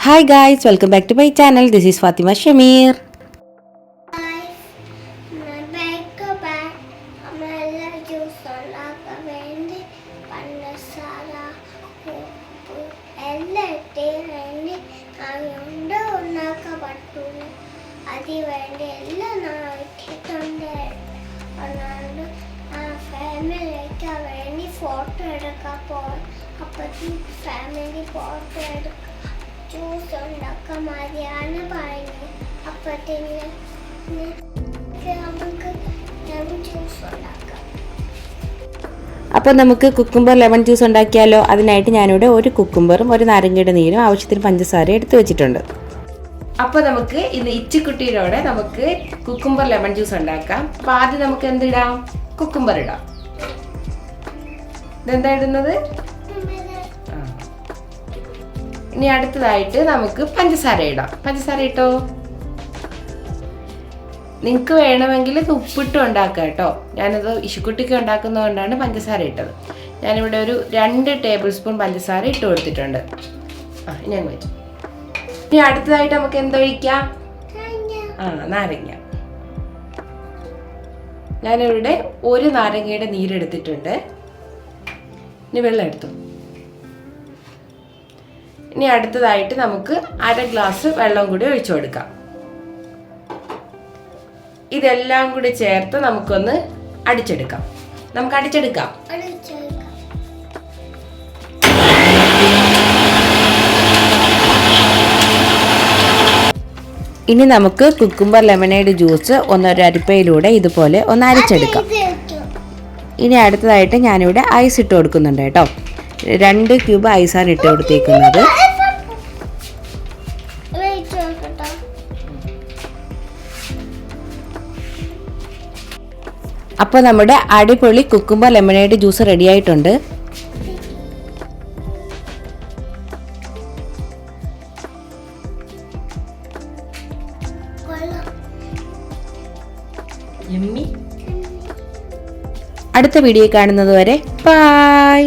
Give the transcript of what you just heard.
Hi guys welcome back to my channel this is Fathima Shameer back back നമ്മളെല്ലാം juice ഉണ്ടാക്കാൻ വേണ്ടി പഞ്ചസാര ഉപ്പ് എല്ലാം ഞാൻ ഇട്ടിട്ടുണ്ട് അതുകൊണ്ട് ആ ഫാമിലിക്ക് വേണ്ടി ഫോട്ടോ എടുക്കാൻ പോയി അപ്പത്തി ഫാമിലി ഫോട്ടോ എടുക്കാൻ ജ്യൂസ് ഉണ്ടാക്കാൻ മതിയാണ് പറഞ്ഞു അപ്പത്തിന് നമുക്ക് ജ്യൂസ് ഉണ്ടാക്കാം. അപ്പോൾ നമുക്ക് കുക്കുംബർ ലെമൺ ജ്യൂസ് ഉണ്ടാക്കിയാലോ? അതിനായിട്ട് ഞാനിവിടെ ഒരു കുക്കുംബറും ഒരു നാരങ്ങയുടെ നീരും ആവശ്യത്തിന് പഞ്ചസാരയും എടുത്തു വെച്ചിട്ടുണ്ട്. അപ്പോൾ നമുക്ക് ഇന്ന് ഇച്ചിക്കുട്ടിയിലൂടെ നമുക്ക് കുക്കുംബർ ലെമൺ ജ്യൂസ് ഉണ്ടാക്കാം. അപ്പോൾ ആദ്യം നമുക്ക് എന്തിടാം കുക്കുംബർ ഇടാം. ഇതെന്താ ഇടുന്നത്. ഇനി അടുത്തതായിട്ട് നമുക്ക് പഞ്ചസാര ഇടാം. പഞ്ചസാര ഇട്ടോ? നിങ്ങൾക്ക് വേണമെങ്കിൽ ഉപ്പിട്ട് ഉണ്ടാക്കാം കേട്ടോ. ഞാനത് ഇശുക്കുട്ടിക്ക് ഉണ്ടാക്കുന്നതുകൊണ്ടാണ് പഞ്ചസാര ഇട്ടത്. ഞാനിവിടെ ഒരു രണ്ട് ടേബിൾ സ്പൂൺ പഞ്ചസാര ഇട്ട് കൊടുത്തിട്ടുണ്ട്. ആ ഇനി അങ്ങ് വെച്ചു. ഇനി അടുത്തതായിട്ട് നമുക്ക് എന്തൊഴിക്കാം ആ നാരങ്ങ. ഞാനിവിടെ ഒരു നാരങ്ങയുടെ നീരെടുത്തിട്ടുണ്ട്. ഇനി വെള്ളം എടുത്തു. ഇനി അടുത്തതായിട്ട് നമുക്ക് അര ഗ്ലാസ് വെള്ളം കൂടി ഒഴിച്ചു കൊടുക്കാം. ഇതെല്ലാം കൂടി ചേർത്ത് നമുക്കൊന്ന് അടിച്ചെടുക്കാം. നമുക്ക് അടിച്ചെടുക്കാം. ഇനി നമുക്ക് കുക്കുംബർ ലെമണേഡ് ജ്യൂസ് ഒന്നൊരു അരിപ്പയിലൂടെ ഇതുപോലെ ഒന്ന് അരിച്ചെടുക്കാം. ഇനി അടുത്തതായിട്ട് ഞാനിവിടെ ഐസ് ഇട്ട് കൊടുക്കുന്നുണ്ട് കേട്ടോ. രണ്ട് ക്യൂബ് ഐസാണ് ഇട്ട് കൊടുത്തേക്കുന്നത്. അപ്പോൾ നമ്മുടെ അടിപൊളി കുക്കുമ്പ ലെമനേഡ് ജ്യൂസ് റെഡി ആയിട്ടുണ്ട്. അടുത്ത വീഡിയോ കാണുന്നത് വരെ ബൈ